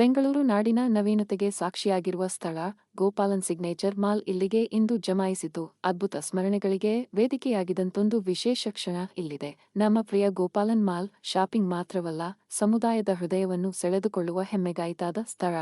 ಬೆಂಗಳೂರು ನಾಡಿನ ನವೀನತೆಗೆ ಸಾಕ್ಷಿಯಾಗಿರುವ ಸ್ಥಳ Gopalan signature mall ಇಲ್ಲಿಗೆ ಇಂದು ಜಮಾಯಿಸಿತು. ಅದ್ಭುತ ಸ್ಮರಣೆಗಳಿಗೆ ವೇದಿಕೆಯಾಗಿದಂತೊಂದು ವಿಶೇಷ ಕ್ಷಣ ಇಲ್ಲಿದೆ. ನಮ್ಮ ಪ್ರಿಯ ಗೋಪಾಲನ್ ಮಾಲ್ ಶಾಪಿಂಗ್ ಮಾತ್ರವಲ್ಲ, ಸಮುದಾಯದ ಹೃದಯವನ್ನು ಸೆಳೆದುಕೊಳ್ಳುವ ಹೆಮ್ಮೆಗಾಯಿತಾದ ಸ್ಥಳ.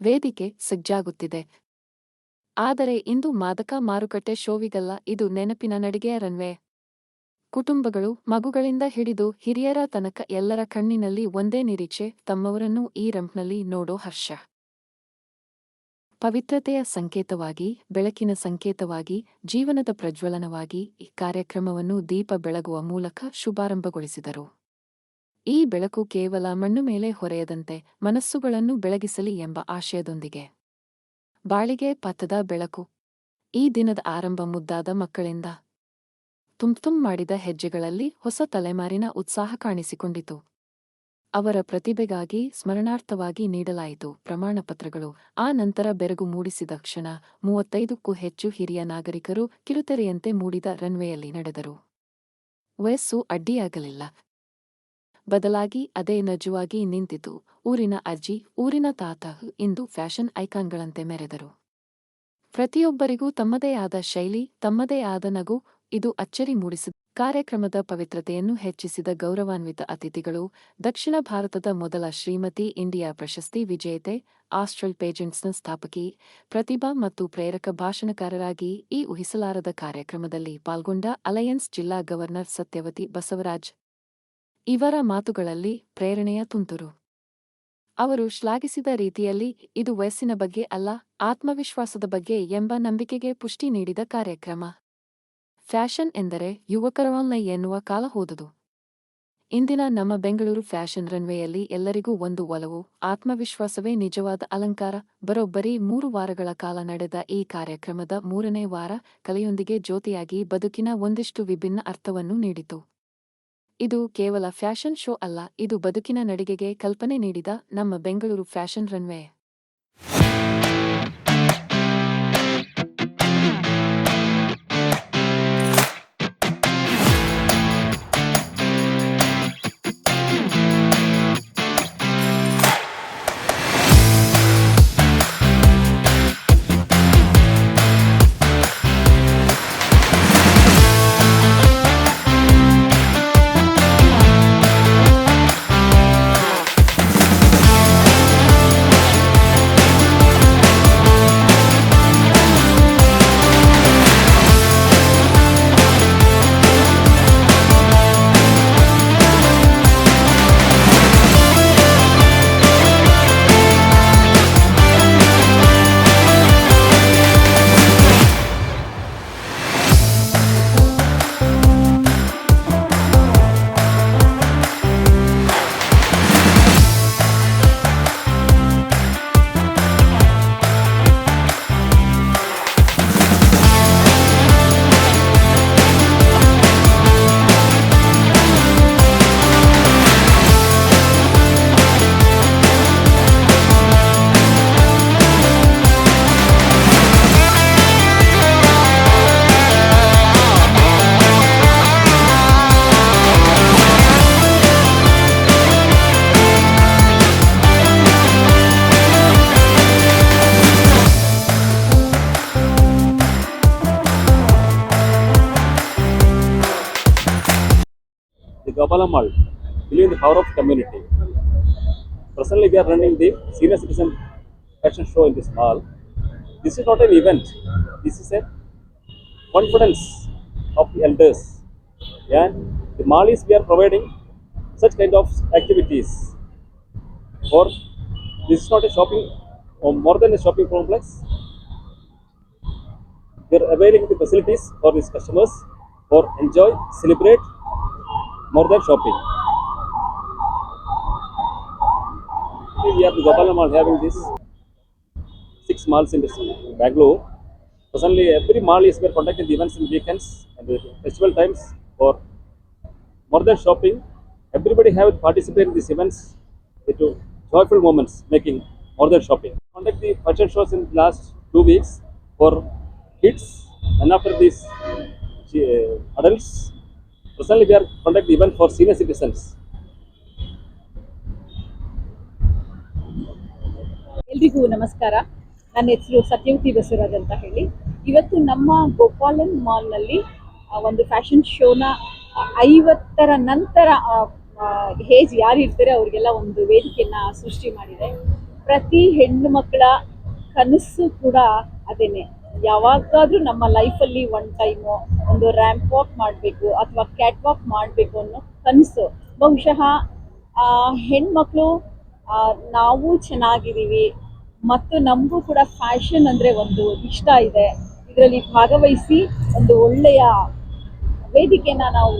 ವೇದಿಕೆ ಸಜ್ಜಾಗುತ್ತಿದೆ. ಆದರೆ ಇಂದು ಮಾದಕ ಮಾರುಕಟ್ಟೆ ಶೋವಿಗಲ್ಲ, ಇದು ನೆನಪಿನ ನಡಿಗೆಯ ರನ್ವೇ. ಕುಟುಂಬಗಳು ಮಗುಗಳಿಂದ ಹಿಡಿದು ಹಿರಿಯರ ತನಕ ಎಲ್ಲರ ಕಣ್ಣಿನಲ್ಲಿ ಒಂದೇ ನಿರೀಕ್ಷೆ, ತಮ್ಮವರನ್ನು ಈ ರಂಪ್ನಲ್ಲಿ ನೋಡೋ ಹರ್ಷ. ಪವಿತ್ರತೆಯ ಸಂಕೇತವಾಗಿ, ಬೆಳಕಿನ ಸಂಕೇತವಾಗಿ, ಜೀವನದ ಪ್ರಜ್ವಲನವಾಗಿ ಈ ಕಾರ್ಯಕ್ರಮವನ್ನು ದೀಪ ಬೆಳಗುವ ಮೂಲಕ ಶುಭಾರಂಭಗೊಳಿಸಿದರು. ಈ ಬೆಳಕು ಕೇವಲ ಮಣ್ಣು ಮೇಲೆ ಹೊರೆಯದಂತೆ ಮನಸ್ಸುಗಳನ್ನು ಬೆಳಗಿಸಲಿ ಎಂಬ ಆಶಯದೊಂದಿಗೆ. ಬಾಳಿಗೆ ಪಥದ ಬೆಳಕು. ಈ ದಿನದ ಆರಂಭ ಮುದ್ದಾದ ಮಕ್ಕಳಿಂದ ತುಂಬ್ತುಂ ಮಾಡಿದ ಹೆಜ್ಜೆಗಳಲ್ಲಿ ಹೊಸ ತಲೆಮಾರಿನ ಉತ್ಸಾಹ ಕಾಣಿಸಿಕೊಂಡಿತು. ಅವರ ಪ್ರತಿಭೆಗಾಗಿ ಸ್ಮರಣಾರ್ಥವಾಗಿ ನೀಡಲಾಯಿತು ಪ್ರಮಾಣಪತ್ರಗಳು. ಆ ನಂತರ ಬೆರಗು ಮೂಡಿಸಿದ ಕ್ಷಣ ಮೂವತ್ತೈದಕ್ಕೂ ಹೆಚ್ಚು ಹಿರಿಯ ನಾಗರಿಕರು ಕಿರುತೆರೆಯಂತೆ ಮೂಡಿದ ರನ್ವೇಯಲ್ಲಿ ನಡೆದರು. ವಯಸ್ಸು ಅಡ್ಡಿಯಾಗಲಿಲ್ಲ. ಬದಲಾಗಿ ಅದೇ ನಜುವಾಗಿ ನಿಂತಿತು. ಊರಿನ ಅಜ್ಜಿ, ಊರಿನ ತಾತ ಇಂದು ಫ್ಯಾಷನ್ ಐಕಾನ್ಗಳಂತೆ ಮೆರೆದರು. ಪ್ರತಿಯೊಬ್ಬರಿಗೂ ತಮ್ಮದೇ ಆದ ಶೈಲಿ, ತಮ್ಮದೇ ಆದ ನಗು ಇದು ಅಚ್ಚರಿ ಮೂಡಿಸಿದ ಕಾರ್ಯಕ್ರಮದ ಪವಿತ್ರತೆಯನ್ನು ಹೆಚ್ಚಿಸಿದ ಗೌರವಾನ್ವಿತ ಅತಿಥಿಗಳು, ದಕ್ಷಿಣ ಭಾರತದ ಮೊದಲ ಶ್ರೀಮತಿ ಇಂಡಿಯಾ ಪ್ರಶಸ್ತಿ ವಿಜೇತೆ, ಆಸ್ಟ್ರಲ್ ಪೇಜೆಂಟ್ಸ್ನ ಸ್ಥಾಪಕಿ, ಪ್ರತಿಭಾ ಮತ್ತು ಪ್ರೇರಕ ಭಾಷಣಕಾರರಾಗಿ ಈ ಊಹಿಸಲಾರದ ಕಾರ್ಯಕ್ರಮದಲ್ಲಿ ಪಾಲ್ಗೊಂಡ ಅಲಯನ್ಸ್ ಜಿಲ್ಲಾ ಗವರ್ನರ್ ಸತ್ಯವತಿ ಬಸವರಾಜ್. ಇವರ ಮಾತುಗಳಲ್ಲಿ ಪ್ರೇರಣೆಯ ತುಂತುರು. ಅವರು ಶ್ಲಾಘಿಸಿದ ರೀತಿಯಲ್ಲಿ, ಇದು ವಯಸ್ಸಿನ ಬಗ್ಗೆ ಅಲ್ಲ, ಆತ್ಮವಿಶ್ವಾಸದ ಬಗ್ಗೆ ಎಂಬ ನಂಬಿಕೆಗೆ ಪುಷ್ಟಿ ನೀಡಿದ ಕಾರ್ಯಕ್ರಮ. ಫ್ಯಾಷನ್ ಎಂದರೆ ಯುವಕರವಲ್ಲ ಎನ್ನುವ ಕಾಲ ಹೋದುದು. ಇಂದಿನ ನಮ್ಮ ಬೆಂಗಳೂರು ಫ್ಯಾಷನ್ ರನ್ವೇಯಲ್ಲಿ ಎಲ್ಲರಿಗೂ ಒಂದು ಒಲವು, ಆತ್ಮವಿಶ್ವಾಸವೇ ನಿಜವಾದ ಅಲಂಕಾರ. ಬರೋಬ್ಬರಿ ಮೂರು ವಾರಗಳ ಕಾಲ ನಡೆದ ಈ ಕಾರ್ಯಕ್ರಮದ ಮೂರನೇ ವಾರ ಕಲೆಯೊಂದಿಗೆ ಜ್ಯೋತಿಯಾಗಿ ಬದುಕಿನ ಒಂದಿಷ್ಟು ವಿಭಿನ್ನ ಅರ್ಥವನ್ನು ನೀಡಿತು. ಇದು ಕೇವಲ ಫ್ಯಾಷನ್ ಶೋ ಅಲ್ಲ, ಇದು ಬದುಕಿನ ನಡಿಗೆಗೆ ಕಲ್ಪನೆ ನೀಡಿದ ನಮ್ಮ Bengaluru fashion runway. Mall, believe in the power of community. Personally, we are running the senior citizen fashion show in this mall. This is not an event. This is a confidence of the elders. And the mall is we are providing such kind of activities. For this is not a shopping or more than a shopping complex. We are availing the facilities for these customers for enjoy, celebrate more than shopping. We are the Gopala Mall having this six malls in this Bangalore. Presently, every mall is we are conducting the events in weekends and the festival times for more than shopping. Everybody have participated in these events into joyful moments, making more than shopping. Conduct the fashion shows in the last two weeks for kids and after this uh, adults Presently, we are conducting even for senior citizens. ಎಲ್ರಿಗೂ ನಮಸ್ಕಾರ. ನನ್ನ ಹೆಸರು ಸತ್ಯವತಿ ಬಸವರಾಜ್ ಅಂತ ಹೇಳಿ. ಇವತ್ತು ನಮ್ಮ ಗೋಪಾಲನ್ ಮಾಲ್ನಲ್ಲಿ ನಲ್ಲಿ ಒಂದು ಫ್ಯಾಷನ್ ಶೋನ ಐವತ್ತರ ನಂತರ ಹೇಜ್ ಯಾರು ಇರ್ತಾರೆ ಅವರಿಗೆಲ್ಲ ಒಂದು ವೇದಿಕೆಯನ್ನ ಸೃಷ್ಟಿ ಮಾಡಿದೆ. ಪ್ರತಿ ಹೆಣ್ಣು ಮಕ್ಕಳ ಕನಸು ಕೂಡ ಅದೇನೆ. ಯಾವಾಗಾದ್ರೂ ನಮ್ಮ ಲೈಫಲ್ಲಿ ಒನ್ ಟೈಮು ಒಂದು ರ್ಯಾಂಪ್ ವಾಕ್ ಮಾಡಬೇಕು ಅಥವಾ ಕ್ಯಾಟ್ ವಾಕ್ ಮಾಡಬೇಕು ಅನ್ನೋ ಕನಸು. ಬಹುಶಃ ಹೆಣ್ಮಕ್ಳು ನಾವು ಚೆನ್ನಾಗಿದ್ದೀವಿ ಮತ್ತು ನಮಗೂ ಕೂಡ ಫ್ಯಾಷನ್ ಅಂದರೆ ಒಂದು ಇಷ್ಟ ಇದೆ. ಇದರಲ್ಲಿ ಭಾಗವಹಿಸಿ ಒಂದು ಒಳ್ಳೆಯ ವೇದಿಕೆನ ನಾವು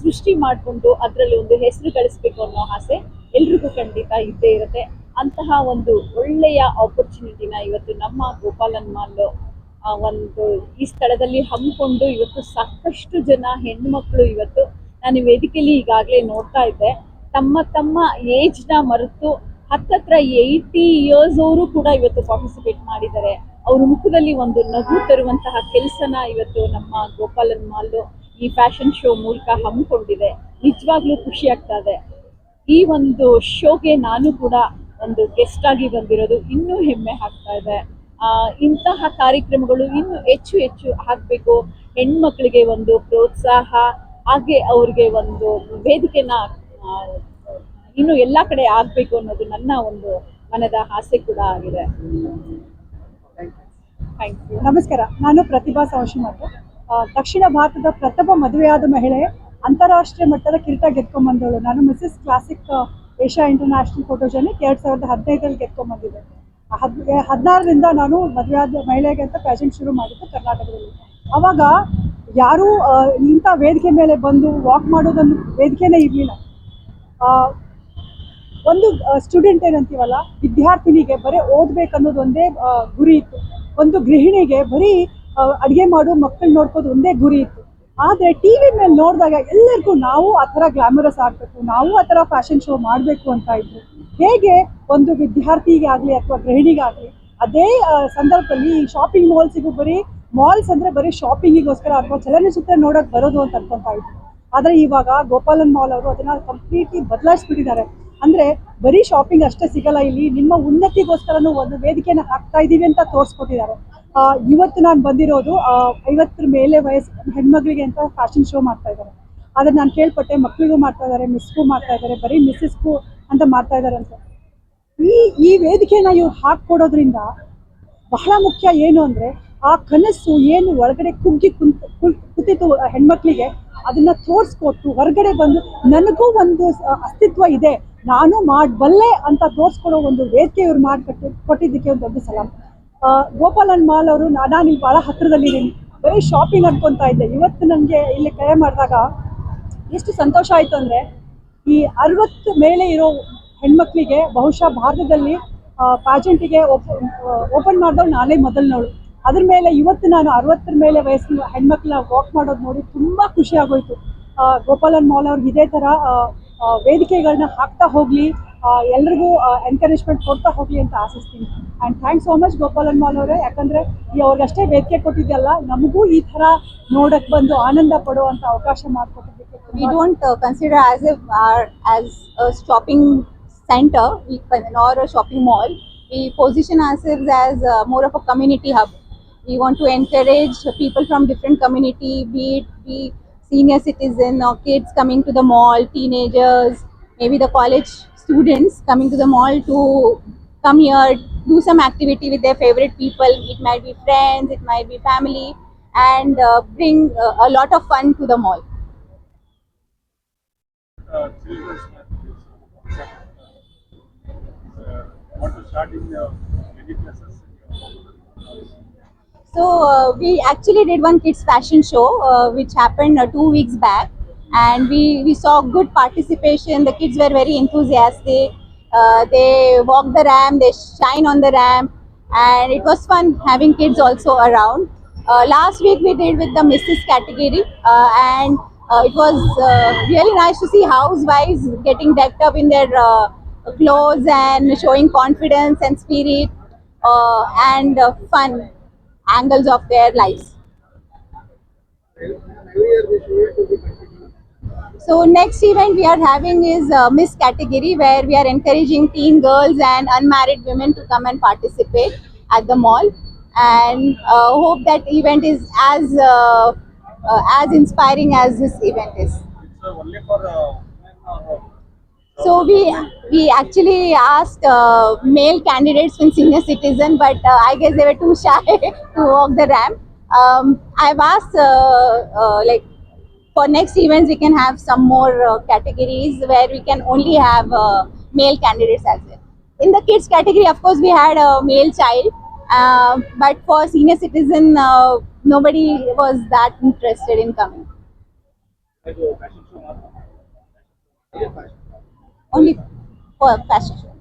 ಸೃಷ್ಟಿ ಮಾಡಿಕೊಂಡು ಅದರಲ್ಲಿ ಒಂದು ಹೆಸರು ಗಳಿಸ್ಬೇಕು ಅನ್ನೋ ಆಸೆ ಎಲ್ರಿಗೂ ಖಂಡಿತ ಇದ್ದೇ ಇರುತ್ತೆ. ಅಂತಹ ಒಂದು ಒಳ್ಳೆಯ ಆಪರ್ಚುನಿಟಿನ ಇವತ್ತು ನಮ್ಮ ಗೋಪಾಲನ್ ಮಾಲ್ ಒಂದು ಈ ಸ್ಥಳದಲ್ಲಿ ಹಮ್ಮಿಕೊಂಡು ಇವತ್ತು ಸಾಕಷ್ಟು ಜನ ಹೆಣ್ಮಕ್ಳು ಇವತ್ತು ನಾನು ವೇದಿಕೆಯಲ್ಲಿ ಈಗಾಗಲೇ ನೋಡ್ತಾ ಇದ್ದೆ. ತಮ್ಮ ತಮ್ಮ ಏಜ್ನ ಮರೆತು ಹತ್ತತ್ರ ಏಯ್ಟಿ ಇಯರ್ಸ್ ಅವರು ಕೂಡ ಇವತ್ತು ಪಾರ್ಟಿಸಿಪೇಟ್ ಮಾಡಿದ್ದಾರೆ. ಅವ್ರ ಮುಖದಲ್ಲಿ ಒಂದು ನಗು ತರುವಂತಹ ಕೆಲಸನ ಇವತ್ತು ನಮ್ಮ ಗೋಪಾಲನ್ ಮಾಲ್ ಈ ಫ್ಯಾಷನ್ ಶೋ ಮೂಲಕ ಹಮ್ಮಿಕೊಂಡಿದೆ. ನಿಜವಾಗ್ಲೂ ಖುಷಿ ಆಗ್ತಾ ಇದೆ. ಈ ಒಂದು ಶೋಗೆ ನಾನು ಕೂಡ ಒಂದು ಗೆಸ್ಟ್ ಆಗಿ ಬಂದಿರೋದು ಇನ್ನೂ ಹೆಮ್ಮೆ ಆಗ್ತಾ ಇದೆ. ಆ, ಇಂತಹ ಕಾರ್ಯಕ್ರಮಗಳು ಇನ್ನು ಹೆಚ್ಚು ಹೆಚ್ಚು ಆಗಬೇಕು. ಹೆಣ್ಮಕ್ಳಿಗೆ ಒಂದು ಪ್ರೋತ್ಸಾಹ, ಹಾಗೆ ಅವ್ರಿಗೆ ಒಂದು ವೇದಿಕೆನ ಇನ್ನು ಎಲ್ಲ ಕಡೆ ಆಗಬೇಕು ಅನ್ನೋದು ನನ್ನ ಒಂದು ಮನದ ಆಸೆ ಕೂಡ ಆಗಿದೆ. ಥ್ಯಾಂಕ್ ಯು ನಮಸ್ಕಾರ. ನಾನು ಪ್ರತಿಭಾ ಸವಶಿಮಠ ದಕ್ಷಿಣ ಭಾರತದ ಪ್ರಥಮ ಮದುವೆಯಾದ ಮಹಿಳೆ ಅಂತಾರಾಷ್ಟ್ರೀಯ ಮಟ್ಟದ ಕಿರೀಟ ಗೆದ್ಕೊಂಡ್ಬಂದವಳು ನಾನು Mrs classic Asia international photogenic ಎರಡು ಸಾವಿರದ ಹದಿನೈದರಲ್ಲಿ ಗೆದ್ಕೊಂಡ್ಬಂದಿದ್ದೆ ಹದ್ ಹದಿನಾರರಿಂದ ನಾನು ಮದುವೆಯಾದ ಮಹಿಳೆಗೆ ಅಂತ ಫ್ಯಾಷನ್ ಶುರು ಮಾಡಿದ್ದು ಕರ್ನಾಟಕದಲ್ಲಿ. ಅವಾಗ ಯಾರೂ ಇಂಥ ವೇದಿಕೆ ಮೇಲೆ ಬಂದು ವಾಕ್ ಮಾಡೋದನ್ನು ವೇದಿಕೆನೇ ಇರಲಿಲ್ಲ. ಒಂದು ಸ್ಟೂಡೆಂಟ್ ಏನಂತೀವಲ್ಲ, ವಿದ್ಯಾರ್ಥಿನಿಗೆ ಬರೀ ಓದ್ಬೇಕು ಅನ್ನೋದು ಒಂದೇ ಗುರಿ ಇತ್ತು. ಒಂದು ಗೃಹಿಣಿಗೆ ಬರೀ ಅಡುಗೆ ಮಾಡೋ, ಮಕ್ಕಳು ನೋಡ್ಕೋದು ಒಂದೇ ಗುರಿ ಇತ್ತು. ಆದರೆ ಟಿ ವಿ ಮೇಲೆ ನೋಡಿದಾಗ ಎಲ್ಲರಿಗೂ ನಾವು ಆ ಥರ ಗ್ಲಾಮರಸ್ ಆಗಬೇಕು, ನಾವು ಆ ಥರ ಫ್ಯಾಷನ್ ಶೋ ಮಾಡಬೇಕು ಅಂತ ಇದ್ರು. ಹೇಗೆ ಒಂದು ವಿದ್ಯಾರ್ಥಿಗೆ ಆಗಲಿ ಅಥವಾ ಗೃಹಿಣಿಗಾಗಲಿ, ಅದೇ ಸಂದರ್ಭದಲ್ಲಿ ಈ ಶಾಪಿಂಗ್ ಮಾಲ್ಸಿಗೂ ಬರೀ ಮಾಲ್ಸ್ ಅಂದರೆ ಬರೀ ಶಾಪಿಂಗಿಗೋಸ್ಕರ ಅಥವಾ ಚಲನಚಿತ್ರ ನೋಡೋಕೆ ಬರೋದು ಅಂತ ಅನ್ಕೊಂತಾ ಇದ್ರು. ಆದರೆ ಇವಾಗ ಗೋಪಾಲನ್ ಮಾಲ್ ಅವರು ಅದನ್ನ ಕಂಪ್ಲೀಟ್ಲಿ ಬದಲಾಯಿಸ್ಬಿಟ್ಟಿದ್ದಾರೆ. ಅಂದ್ರೆ ಬರೀ ಶಾಪಿಂಗ್ ಅಷ್ಟೇ ಸಿಗಲ್ಲ ಇಲ್ಲಿ, ನಿಮ್ಮ ಉನ್ನತಿಗೋಸ್ಕರನೂ ಒಂದು ವೇದಿಕೆನ ಹಾಕ್ತಾ ಇದ್ದೀವಿ ಅಂತ ತೋರಿಸ್ಕೊಟ್ಟಿದ್ದಾರೆ. ಇವತ್ತು ನಾನು ಬಂದಿರೋದು ಐವತ್ತರ ಮೇಲೆ ವಯಸ್ಸು ಹೆಣ್ಮಕ್ಳಿಗೆ ಅಂತ ಫ್ಯಾಷನ್ ಶೋ ಮಾಡ್ತಾ ಇದ್ದಾರೆ. ಆದರೆ ನಾನು ಕೇಳ್ಪಟ್ಟೆ ಮಕ್ಕಳಿಗೂ ಮಾಡ್ತಾ ಇದ್ದಾರೆ ಮಿಸ್ಗೂ ಮಾಡ್ತಾ ಇದ್ದಾರೆ, ಬರೀ ಮಿಸ್ಸಸ್ಗೂ ಅಂತ ಮಾಡ್ತಾ ಇದ್ದಾರೆ ಅಂತ. ಈ ಈ ವೇದಿಕೆನ ಇವ್ರು ಹಾಕ್ಕೊಡೋದ್ರಿಂದ ಬಹಳ ಮುಖ್ಯ ಏನು ಅಂದ್ರೆ ಆ ಕನಸು ಏನು ಒಳಗಡೆ ಕುಗ್ಗಿ ಕುಂತು ಹೆಣ್ಮಕ್ಳಿಗೆ, ಅದನ್ನ ತೋರಿಸ್ಕೊಟ್ಟು ಹೊರಗಡೆ ಬಂದು ನನಗೂ ಒಂದು ಅಸ್ತಿತ್ವ ಇದೆ, ನಾನು ಮಾಡಬಲ್ಲೆ ಅಂತ ತೋರಿಸ್ಕೊಡೋ ಒಂದು ವೇದಿಕೆ ಇವ್ರು ಮಾಡಿಕೊಟ್ಟು, ಕೊಟ್ಟಿದ್ದಕ್ಕೆ ಒಂದು ದೊಡ್ಡ ಸಲಾಮ್ ಗೋಪಾಲನ್ ಮಾಲ್ ಅವರು ನಾನು ಇಲ್ಲಿ ಭಾಳ ಹತ್ತಿರದಲ್ಲಿದ್ದೀನಿ ಬರೀ ಶಾಪಿಂಗ್ ಅನ್ಕೊತಾ ಇದ್ದೆ. ಇವತ್ತು ನನಗೆ ಇಲ್ಲಿ ಕರೆ ಮಾಡಿದಾಗ ಎಷ್ಟು ಸಂತೋಷ ಆಯಿತು ಅಂದರೆ ಈ ಅರವತ್ತು ಮೇಲೆ ಇರೋ ಹೆಣ್ಮಕ್ಳಿಗೆ ಬಹುಶಃ ಭಾರತದಲ್ಲಿ ಪ್ಯಾಜೆಂಟಿಗೆ ಓಪನ್ ಮಾಡಿದವಳು ನಾನೇ ಮೊದಲನವಳು. ಅದ್ರ ಮೇಲೆ ಇವತ್ತು ನಾನು ಅರವತ್ತರ ಮೇಲೆ ವಯಸ್ಸಿನ ಹೆಣ್ಮಕ್ಳನ್ನ ವಾಕ್ ಮಾಡೋದು ನೋಡಿ ತುಂಬ ಖುಷಿ ಆಗೋಯ್ತು. ಗೋಪಾಲನ್ ಮಾಲ್ ಅವ್ರಿಗೆ ಇದೇ ಥರ ವೇದಿಕೆಗಳನ್ನ ಹಾಕ್ತಾ ಹೋಗಲಿ ಎಲ್ರಿಗೂ ಎನ್ಕರೇಜ್ಮೆಂಟ್ ಕೊಡ್ತಾ ಹೋಗಿ ಅಂತ ಆಸಿಸ್ತೀನಿ and thanks so much Gopal ಅನ್ಮಾಲ್ ಅವರೇ. ಯಾಕಂದರೆ, ಈ ಅವ್ರಿಗಷ್ಟೇ ವೇದಿಕೆ ಕೊಟ್ಟಿದ್ದಲ್ಲ ನಮಗೂ ಈ ಥರ ನೋಡಕ್ಕೆ ಬಂದು ಆನಂದ ಪಡುವಂಥ ಅವಕಾಶ ಮಾಡಿಕೊಟ್ಟಿದ್ದಕ್ಕೆ we don't consider as a as shopping centre we nor a shopping mall we position us is as more of a community hub we want to encourage people from different community be it be senior citizen kids coming to the mall teenagers maybe the college students coming to the mall to come here do some activity with their favorite people it might be friends it might be family and uh, bring uh, a lot of fun to the mall uh. Uh, want to start in uh, many places. So uh, we actually did one kids fashion show uh, which happened uh, two weeks back, and we we saw good participation. The kids were very enthusiastic. Uh, they walk the ramp, they shine on the ramp, and it was fun having kids also around. Uh, last week we did with the Mrs. category, uh, and uh, it was uh, really nice to see housewives getting decked up in their uh, clothes and showing confidence and spirit uh, and uh, fun angles of their lives. So next event we are having is uh, Miss category where we are encouraging teen girls and unmarried women to come and participate at the mall and uh, hope that event is as uh, uh, as inspiring as this event is. Uh, only for So we we actually asked uh, male candidates in senior citizen, but uh, I guess they were too shy to walk the ramp. Um, I've asked uh, uh, like for next events we can have some more uh, categories where we can only have uh, male candidates as well. In the kids category of course we had a male child uh, but for senior citizen uh, nobody was that interested in coming. Only for fashion show.